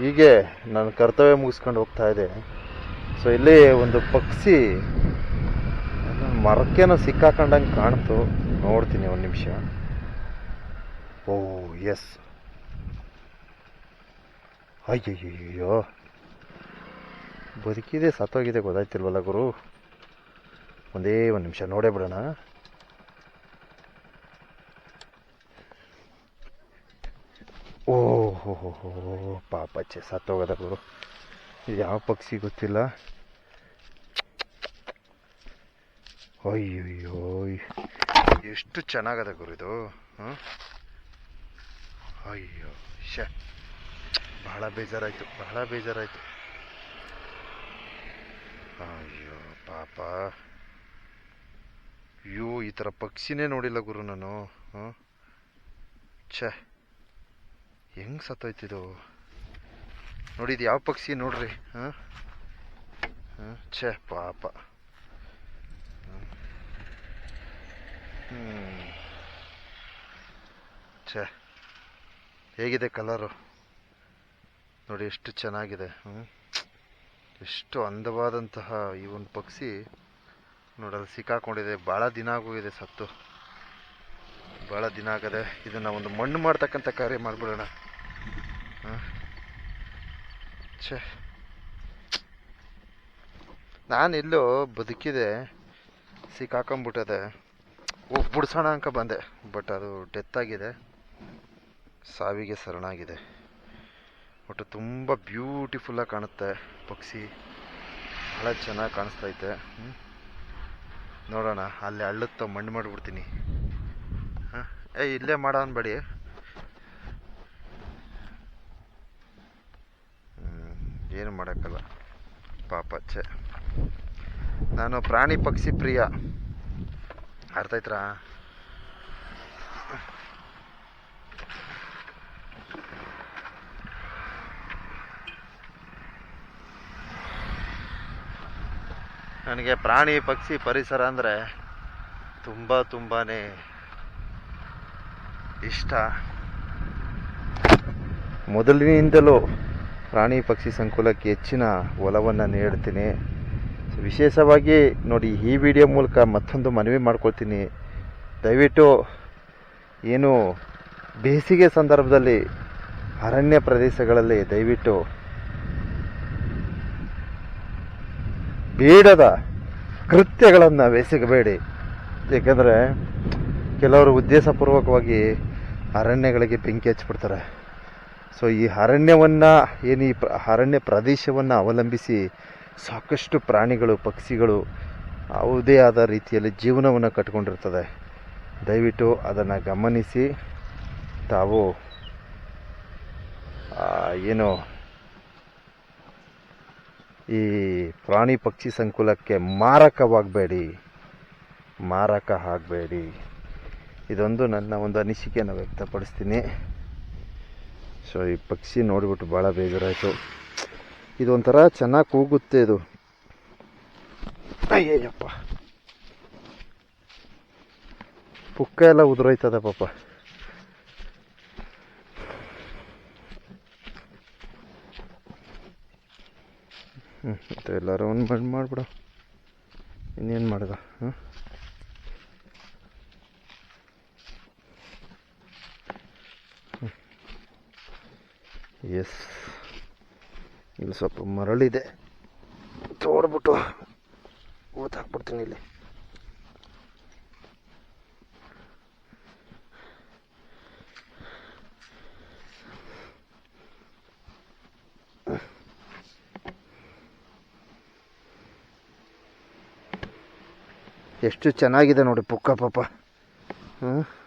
ಹೀಗೆ ನಾನು ಕರ್ತವ್ಯ ಮುಗಿಸ್ಕೊಂಡು ಹೋಗ್ತಾ ಇದ್ದೆ ಸೊ ಇಲ್ಲಿ ಒಂದು ಪಕ್ಷಿ, ಮರಕ್ಕೇನೋ ಸಿಕ್ಕಾಕೊಂಡಂಗೆ ಕಾಣ್ತು. ನೋಡ್ತೀನಿ ಒಂದು ನಿಮಿಷ. ಓ ಎಸ್ ಅಯ್ಯಯ್ಯೋ ಬದುಕಿದೆ, ಸತ್ತೋಗಿದೆ, ಗೊತ್ತಾಯ್ತಿಲ್ವಲ್ಲ ಗುರು? ಒಂದೇ ಒಂದು ನಿಮಿಷ, ನೋಡೇ ಬಿಡೋಣ ಓ ಹೋ ಪಾಪ ಸತ್ತೋಗದ ಗುರು ಯಾವ ಪಕ್ಷಿ ಗೊತ್ತಿಲ್ಲ. ಅಯ್ಯಯ್ಯೋ, ಎಷ್ಟು ಚೆನ್ನಾಗದ ಗುರು ಇದು. ಹಾಂ ಅಯ್ಯೋ, ಶ. ಬಹಳ ಬೇಜಾರಾಯ್ತು ಬಹಳ ಬೇಜಾರಾಯ್ತು. ಅಯ್ಯೋ, ಪಾಪ. ಅಯ್ಯೋ, ಈ ಥರ ಪಕ್ಷಿನೇ ನೋಡಿಲ್ಲ ಗುರು ನಾನು. ಹಾಂ ಛೇ. ಹೆಂಗ್ ಸತ್ತೋಯ್ತಿದು ನೋಡಿ ಯಾವ ಪಕ್ಷಿ ನೋಡ್ರಿ, ಹಾಂ? ಛೇ, ಪಾಪ. ಹ್ಞೂ ಛೇ, ಹೇಗಿದೆ ಕಲರು? ನೋಡಿ, ಎಷ್ಟು ಚೆನ್ನಾಗಿದೆ ಹ್ಞೂ ಎಷ್ಟು ಅಂದವಾದಂತಹ ಈ ಒಂದು ಪಕ್ಷಿ ನೋಡಲು ಸಿಕ್ಕಾಕೊಂಡಿದೆ. ಭಾಳ ದಿನ ಆಗೋಗಿದೆ ಸತ್ತು. ಭಾಳ ದಿನ ಆಗದೆ ಇದನ್ನ ಒಂದು ಮಣ್ಣು ಮಾಡ್ತಕ್ಕಂಥ ಕಾರ್ಯ ಮಾಡಿಬಿಡೋಣ. ಛೇ. ನಾನು ಇಲ್ಲೂ ಬದುಕಿದೆ ಸಿಕ್ಕಾಕೊಂಬಿಟ್ಟದೆ ಹೋಗಿ ಬಿಡ್ಸೋಣ ಅಂಕ ಬಂದೆ, ಬಟ್ ಅದು ಡೆತ್ ಆಗಿದೆ. ಸಾವಿಗೆ ಸರಣಾಗಿದೆ ಒಟ್ಟು ತುಂಬ ಬ್ಯೂಟಿಫುಲ್ಲಾಗಿ ಕಾಣುತ್ತೆ, ಪಕ್ಷಿ. ಭಾಳ ಚೆನ್ನಾಗಿ ಕಾಣಿಸ್ತೈತೆ? ನೋಡೋಣ, ಅಲ್ಲಿ ಅಳ್ಳುತ್ತ ಮಣ್ಣು ಮಾಡಿಬಿಡ್ತೀನಿ. ಹಾಂ? ಏ ಇಲ್ಲೇ ಮಾಡೋ ಅನ್ಬೇಡಿ. ಏನು ಮಾಡೋಕ್ಕಲ್ಲ. ಪಾಪ, ಛೆ. ನಾನು ಪ್ರಾಣಿ ಪಕ್ಷಿ ಪ್ರಿಯ. ಅರ್ಥ ಆಯ್ತಾ ನನಗೆ ಪ್ರಾಣಿ ಪಕ್ಷಿ ಪರಿಸರ ಅಂದರೆ ತುಂಬ ತುಂಬಾ ಇಷ್ಟ. ಮೊದಲಿನಿಂದಲೂ ಪ್ರಾಣಿ ಪಕ್ಷಿ ಸಂಕುಲಕ್ಕೆ ಹೆಚ್ಚಿನ ಒಲವನ್ನು ನೀಡ್ತೀನಿ ವಿಶೇಷವಾಗಿ ನೋಡಿ, ಈ ವಿಡಿಯೋ ಮೂಲಕ ಮತ್ತೊಂದು ಮನವಿ ಮಾಡ್ಕೊಳ್ತೀನಿ. ದಯವಿಟ್ಟು ಏನು ಬೇಸಿಗೆ ಸಂದರ್ಭದಲ್ಲಿ ಅರಣ್ಯ ಪ್ರದೇಶಗಳಲ್ಲಿ ದಯವಿಟ್ಟು ಬೇಡದ ಕೃತ್ಯಗಳನ್ನು ಎಸಗಬೇಡಿ ಏಕೆಂದರೆ ಕೆಲವರು ಉದ್ದೇಶಪೂರ್ವಕವಾಗಿ ಅರಣ್ಯಗಳಿಗೆ ಬೆಂಕಿ ಹಚ್ಬಿಡ್ತಾರೆ ಸೊ ಈ ಅರಣ್ಯವನ್ನು, ಏನು ಈ ಅರಣ್ಯ ಪ್ರದೇಶವನ್ನು ಅವಲಂಬಿಸಿ ಸಾಕಷ್ಟು ಪ್ರಾಣಿಗಳು, ಪಕ್ಷಿಗಳು ಯಾವುದೇ ಆದ ರೀತಿಯಲ್ಲಿ ಜೀವನವನ್ನು ಕಟ್ಕೊಂಡಿರ್ತದೆ. ದಯವಿಟ್ಟು ಅದನ್ನು ಗಮನಿಸಿ. ತಾವು ಏನು, ಈ ಪ್ರಾಣಿ ಪಕ್ಷಿ ಸಂಕುಲಕ್ಕೆ ಮಾರಕವಾಗಬೇಡಿ. ಮಾರಕ ಆಗಬೇಡಿ. ಇದೊಂದು ನನ್ನ ಒಂದು ಅನಿಸಿಕೆಯನ್ನು ವ್ಯಕ್ತಪಡಿಸ್ತೀನಿ. ಸೊ ಈ ಪಕ್ಷಿ ನೋಡಿಬಿಟ್ಟು ಭಾಳ ಬೇಜಾರಾಯಿತು. ಇದೊಂಥರ ಚೆನ್ನಾಗಿ ಕೂಗುತ್ತೆ ಇದು. ಅಯ್ಯಯ್ಯಪ್ಪ. ಪುಕ್ಕ ಎಲ್ಲ ಉದುರೋಯ್ತದ ಪಾಪ. ಹ್ಞೂ ಎಲ್ಲರೂ ಒಂದು ಮಾಡಿ ಮಾಡಿಬಿಡು. ಇನ್ನೇನು ಮಾಡ್ದ ಹಾಂ ಎಸ್ ಇಲ್ಲಿ ಸ್ವಲ್ಪ ಮರಳಿದೆ. ತೋಡ್ಬಿಟ್ಟು ಊತಾಕ್ಬಿಡ್ತೀನಿ ಇಲ್ಲಿ. ಎಷ್ಟು ಚೆನ್ನಾಗಿದೆ ನೋಡಿ ಪುಕ್ಕ ಪಾಪ. ಹ್ಞೂ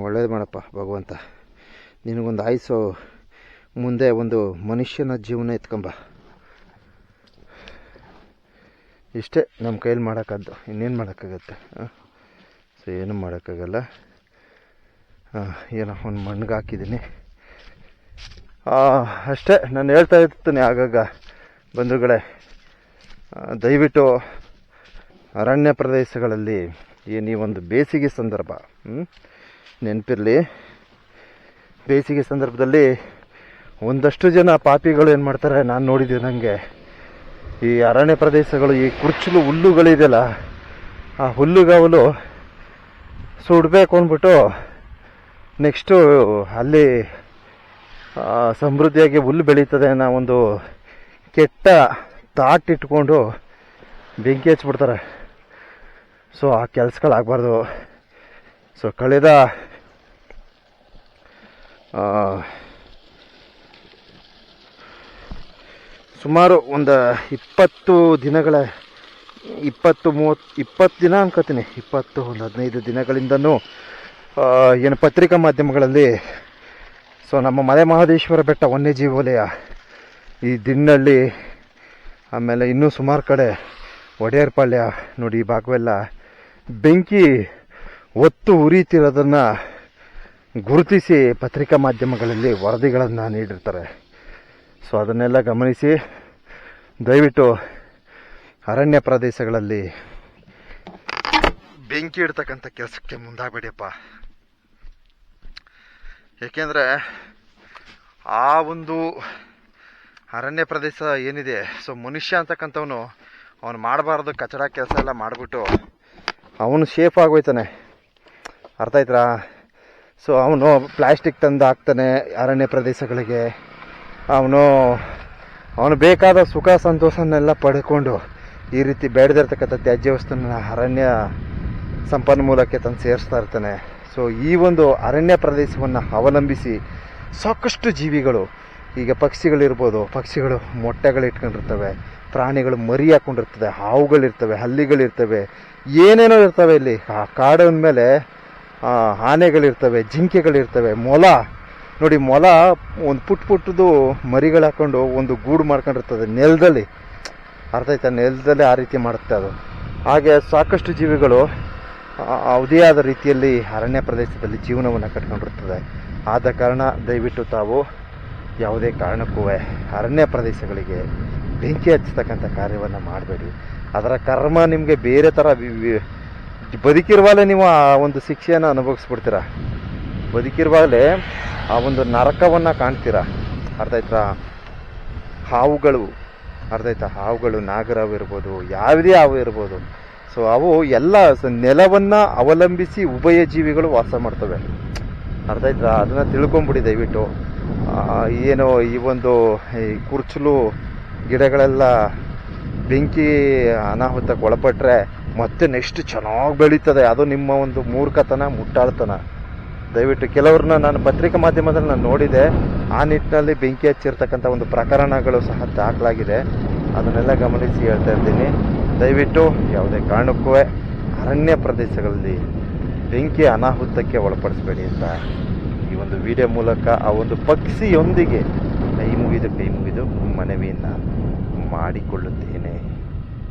ಒಳ್ಳೇದು ಮಾಡಪ್ಪ, ಭಗವಂತ. ನಿನಗೊಂದು ಆಯಸ್ಸು ಮುಂದೆ ಒಂದು ಮನುಷ್ಯನ ಜೀವನ ಎತ್ಕೊಂಬ. ಇಷ್ಟೇ ನಮ್ಮ ಕೈಯಲ್ಲಿ ಮಾಡೋಕ್ಕದ್ದು. ಇನ್ನೇನು ಮಾಡೋಕ್ಕಾಗತ್ತೆ? ಸೊ, ಏನು ಮಾಡೋಕ್ಕಾಗಲ್ಲ. ಏನೋ ಒಂದು ಮಣ್ಣಿಗೆ ಹಾಕಿದ್ದೀನಿ. ಅಷ್ಟೇ. ನಾನು ಹೇಳ್ತಾ ಇರ್ತೀನಿ ಆಗಾಗ. ಬಂಧುಗಳೇ ದಯವಿಟ್ಟು ಅರಣ್ಯ ಪ್ರದೇಶಗಳಲ್ಲಿ ಈ ಒಂದು ಬೇಸಿಗೆ ಸಂದರ್ಭ ನೆನಪಿರಲಿ. ಬೇಸಿಗೆ ಸಂದರ್ಭದಲ್ಲಿ ಒಂದಷ್ಟು ಜನ ಪಾಪಿಗಳು ಏನು ಮಾಡ್ತಾರೆ, ನಾನು ನೋಡಿದ್ದೀನಿ ನನಗೆ ಈ ಅರಣ್ಯ ಪ್ರದೇಶಗಳು, ಈ ಕುರ್ಚಲು ಹುಲ್ಲುಗಳಿದೆಯಲ್ಲ, ಆ ಹುಲ್ಲುಗಾವಲು ಸುಡಬೇಕು ಅಂದ್ಬಿಟ್ಟು ನೆಕ್ಸ್ಟು ಅಲ್ಲಿ ಸಮೃದ್ಧಿಯಾಗಿ ಹುಲ್ಲು ಬೆಳೀತದೆ ಅನ್ನೋ ಒಂದು ಕೆಟ್ಟ ತಾಟ್ ಇಟ್ಕೊಂಡು ಬೆಂಕಿ ಹಚ್ಬಿಡ್ತಾರೆ. ಸೊ ಆ ಕೆಲಸಗಳಾಗಬಾರ್ದು. ಸೊ ಕಳೆದ ಸುಮಾರು ಒಂದು ಇಪ್ಪತ್ತು ದಿನಗಳ ಇಪ್ಪತ್ತು ಮೂವತ್ತು ಇಪ್ಪತ್ತು ದಿನ ಅನ್ಕೋತೀನಿ ಇಪ್ಪತ್ತು ಒಂದು ಹದಿನೈದು ದಿನಗಳಿಂದನೂ ಆ, ಏನು ಪತ್ರಿಕಾ ಮಾಧ್ಯಮಗಳಲ್ಲಿ ಸೊ ನಮ್ಮ ಮಲೆ ಮಹದೇಶ್ವರ ಬೆಟ್ಟ ವನ್ಯಜೀವಿ ವಲಯ ಈ ದಿಣ್ಣಳ್ಳಿ ಆಮೇಲೆ ಇನ್ನೂ ಸುಮಾರು ಕಡೆ ಒಡೆಯರ್ಪಾಳ್ಯ ನೋಡಿ ಈ ಭಾಗವೆಲ್ಲ ಬೆಂಕಿ ಒತ್ತು ಉರಿತಿರೋದನ್ನು ಗುರುತಿಸಿ ಪತ್ರಿಕಾ ಮಾಧ್ಯಮಗಳಲ್ಲಿ ವರದಿಗಳನ್ನು ನೀಡಿರ್ತಾರೆ. ಸೊ ಅದನ್ನೆಲ್ಲ ಗಮನಿಸಿ, ದಯವಿಟ್ಟು ಅರಣ್ಯ ಪ್ರದೇಶಗಳಲ್ಲಿ ಬೆಂಕಿ ಇಡ್ತಕ್ಕಂಥ ಕೆಲಸಕ್ಕೆ ಮುಂದಾಗಬೇಡಿಯಪ್ಪ. ಏಕೆಂದರೆ ಆ ಒಂದು ಅರಣ್ಯ ಪ್ರದೇಶ ಏನಿದೆ ಸೊ ಮನುಷ್ಯ ಅಂತಕ್ಕಂಥವನು ಅವನು ಮಾಡಬಾರ್ದು, ಕಚಡ ಕೆಲಸ ಎಲ್ಲ ಮಾಡಿಬಿಟ್ಟು ಅವನು ಸೇಫ್ ಆಗೋಯ್ತಾನೆ. ಅರ್ಥ ಆಯ್ತಾ ಸೊ ಅವನು ಪ್ಲಾಸ್ಟಿಕ್ ತಂದು ಹಾಕ್ತಾನೆ ಅರಣ್ಯ ಪ್ರದೇಶಗಳಿಗೆ. ಅವನು ಅವನು ಬೇಕಾದ ಸುಖ ಸಂತೋಷನೆಲ್ಲ ಪಡ್ಕೊಂಡು ಈ ರೀತಿ ಬೇಡದಿರ್ತಕ್ಕಂಥ ತ್ಯಾಜ್ಯ ವಸ್ತುನ ಅರಣ್ಯ ಸಂಪನ್ಮೂಲಕ್ಕೆ ತಂದು ಸೇರಿಸ್ತಾ ಇರ್ತಾನೆ. ಸೊ ಈ ಒಂದು ಅರಣ್ಯ ಪ್ರದೇಶವನ್ನು ಅವಲಂಬಿಸಿ ಸಾಕಷ್ಟು ಜೀವಿಗಳು, ಈಗ ಪಕ್ಷಿಗಳಿರ್ಬೋದು, ಪಕ್ಷಿಗಳು ಮೊಟ್ಟೆಗಳು ಇಟ್ಕೊಂಡಿರ್ತವೆ ಪ್ರಾಣಿಗಳು ಮರಿ ಹಾಕೊಂಡಿರ್ತವೆ, ಹಾವುಗಳಿರ್ತವೆ, ಹಲ್ಲಿಗಳಿರ್ತವೆ, ಏನೇನೋ ಇರ್ತವೆ ಇಲ್ಲಿ. ಆ ಕಾಡಿನ ಮೇಲೆ ಆನೆಗಳಿರ್ತವೆ ಜಿಂಕೆಗಳಿರ್ತವೆ ಮೊಲ. ನೋಡಿ ಮೊಲ ಒಂದು ಪುಟ್ ಪುಟ್ಟದು ಮರಿಗಳು ಹಾಕೊಂಡು ಒಂದು ಗೂಡು ಮಾಡ್ಕೊಂಡಿರ್ತದೆ ನೆಲದಲ್ಲಿ. ಅರ್ಥ ಆಯ್ತಾ? ನೆಲದಲ್ಲೇ ಆ ರೀತಿ ಮಾಡುತ್ತೆ ಅದು. ಹಾಗೆ ಸಾಕಷ್ಟು ಜೀವಿಗಳು ಆ, ಯಾವುದೇ ಆದ ರೀತಿಯಲ್ಲಿ ಅರಣ್ಯ ಪ್ರದೇಶದಲ್ಲಿ ಜೀವನವನ್ನು ಕಟ್ಕೊಂಡಿರ್ತದೆ. ಆದ ಕಾರಣ ದಯವಿಟ್ಟು ತಾವು ಯಾವುದೇ ಕಾರಣಕ್ಕೂ ಅರಣ್ಯ ಪ್ರದೇಶಗಳಿಗೆ ಬೆಂಕಿ ಹಚ್ಚತಕ್ಕಂಥ ಕಾರ್ಯವನ್ನು ಮಾಡಬೇಡಿ. ಅದರ ಕರ್ಮ ನಿಮಗೆ ಬೇರೆ ಥರ ಬದುಕಿರುವಾಗಲೇ ನೀವು ಆ ಒಂದು ಶಿಕ್ಷೆಯನ್ನು ಅನುಭವಿಸ್ಬಿಡ್ತೀರ? ಬದುಕಿರುವಾಗಲೇ ಆ ಒಂದು ನರಕವನ್ನು ಕಾಣ್ತೀರಾ? ಅರ್ಥ ಹಾವುಗಳು ಅರ್ಥ ಹಾವುಗಳು ನಾಗರಾವು ಇರ್ಬೋದು, ಯಾವುದೇ ಹಾವು ಇರ್ಬೋದು. ಸೊ ಅವು ಎಲ್ಲ ನೆಲವನ್ನು ಅವಲಂಬಿಸಿ ಉಭಯ ಜೀವಿಗಳು ವಾಸ ಮಾಡ್ತವೆ. ಅರ್ಥ ಆಯ್ತಾ? ಅದನ್ನ ತಿಳ್ಕೊಂಬಿಡಿ ದಯವಿಟ್ಟು. ಏನು ಈ ಒಂದು ಈ ಕುರ್ಚಲು ಗಿಡಗಳೆಲ್ಲ ಬೆಂಕಿ ಅನಾಹುತಕ್ಕೆ ಒಳಪಟ್ರೆ ಮತ್ತೆ ನೆಕ್ಸ್ಟ್ ಚೆನ್ನಾಗಿ ಬೆಳೀತದೆ. ಅದು ನಿಮ್ಮ ಒಂದು ಮೂರ್ಖತನ, ಮುಟ್ಟಾಳ್ತನ. ದಯವಿಟ್ಟು ಕೆಲವ್ರನ್ನ ನಾನು ಪತ್ರಿಕಾ ಮಾಧ್ಯಮದಲ್ಲಿ ನಾನು ನೋಡಿದೆ. ಆ ನಿಟ್ಟಿನಲ್ಲಿ ಬೆಂಕಿ ಹಚ್ಚಿರ್ತಕ್ಕಂಥ ಒಂದು ಪ್ರಕರಣಗಳು ಸಹ ದಾಖಲಾಗಿದೆ. ಅದನ್ನೆಲ್ಲ ಗಮನಿಸಿ ಹೇಳ್ತಾ ಇರ್ತೀನಿ. ದಯವಿಟ್ಟು ಯಾವುದೇ ಕಾರಣಕ್ಕೂ ಅರಣ್ಯ ಪ್ರದೇಶಗಳಲ್ಲಿ ಬೆಂಕಿ ಅನಾಹುತಕ್ಕೆ ಒಳಪಡಿಸಬೇಡಿ ಅಂತ ಈ ಒಂದು ವಿಡಿಯೋ ಮೂಲಕ ಆ ಒಂದು ಪಕ್ಷಿಯೊಂದಿಗೆ ಕೈ ಮುಗಿದು ಕೈ ಮುಗಿದು ಮನವಿಯನ್ನು ಮಾಡಿಕೊಳ್ಳುತ್ತೇನೆ.